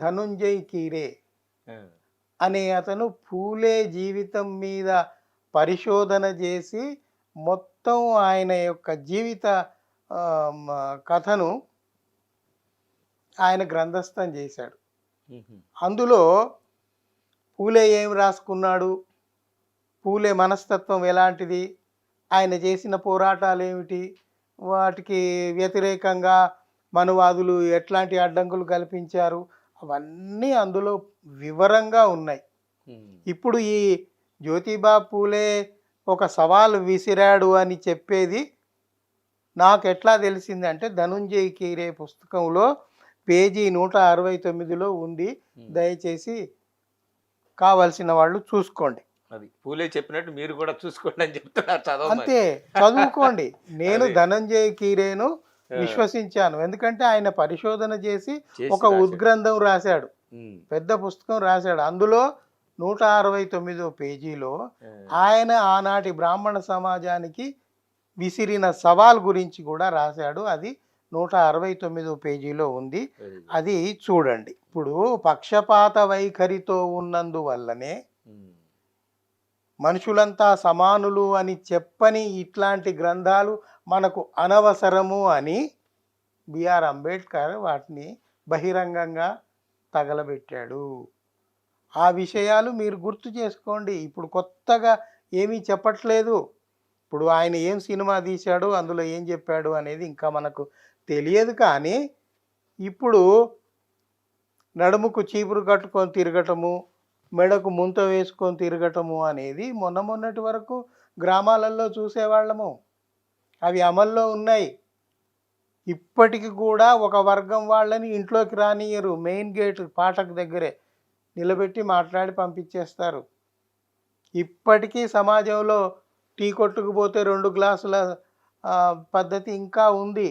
ధనుంజయ్ కీరే అనే అతను పూలే జీవితం మీద పరిశోధన చేసి మొత్తం ఆయన యొక్క జీవిత కథను ఆయన గ్రంథస్థం చేశాడు. అందులో పూలే ఏం రాసుకున్నాడు? పూలే మనస్తత్వం ఎలాంటిది? ఆయన చేసిన పోరాటాలు ఏమిటి? వాటికి వ్యతిరేకంగా మనువాదులు ఎట్లాంటి అడ్డంకులు కల్పించారు? అవన్నీ అందులో వివరంగా ఉన్నాయి. ఇప్పుడు ఈ జ్యోతిబా పూలే ఒక సవాల్ విసిరాడు అని చెప్పేది నాకు ఎట్లా తెలిసిందంటే ధనుంజయ్ కీరే పుస్తకంలో పేజీ నూట అరవై తొమ్మిదిలో ఉంది. దయచేసి కావలసిన వాళ్ళు చూసుకోండి. అది పూలే చెప్పినట్టు మీరు కూడా చూసుకోండి అని చెప్తున్నారు అంతే చదువుకోండి. నేను. ధనంజయ్ కీరేను విశ్వసించాను. ఎందుకంటే ఆయన పరిశోధన చేసి ఒక. ఉద్గ్రంథం రాశాడు. పెద్ద పుస్తకం రాశాడు. అందులో నూట అరవై తొమ్మిదో పేజీలో ఆయన ఆనాటి బ్రాహ్మణ సమాజానికి విసిరిన సవాల్ గురించి కూడా రాశాడు. అది నూట అరవై తొమ్మిదో పేజీలో ఉంది. అది చూడండి. ఇప్పుడు పక్షపాత వైఖరితో ఉన్నందువల్లనే మనుషులంతా సమానులు అని చెప్పని ఇట్లాంటి గ్రంథాలు మనకు అనవసరము అని బిఆర్ అంబేద్కర్ వాటిని బహిరంగంగా తగలబెట్టాడు. ఆ విషయాలు మీరు గుర్తు చేసుకోండి. ఇప్పుడు కొత్తగా ఏమీ చెప్పట్లేదు. ఇప్పుడు ఆయన ఏం సినిమా తీశాడు అందులో ఏం చెప్పాడు అనేది ఇంకా మనకు తెలియదు కానీ ఇప్పుడు నడుముకు చీపురు కట్టుకొని తిరగటము మెడకు ముంత వేసుకొని తిరగటము అనేది మొన్న మొన్నటి వరకు గ్రామాలలో చూసేవాళ్ళము. అవి అమల్లో ఉన్నాయి. ఇప్పటికి కూడా ఒక వర్గం వాళ్ళని ఇంట్లోకి రానియరు. మెయిన్ గేట్ పాటకు దగ్గరే నిలబెట్టి మాట్లాడి పంపించేస్తారు. ఇప్పటికీ సమాజంలో టీ కొట్టుకుపోతే రెండు గ్లాసుల పద్ధతి ఇంకా ఉంది.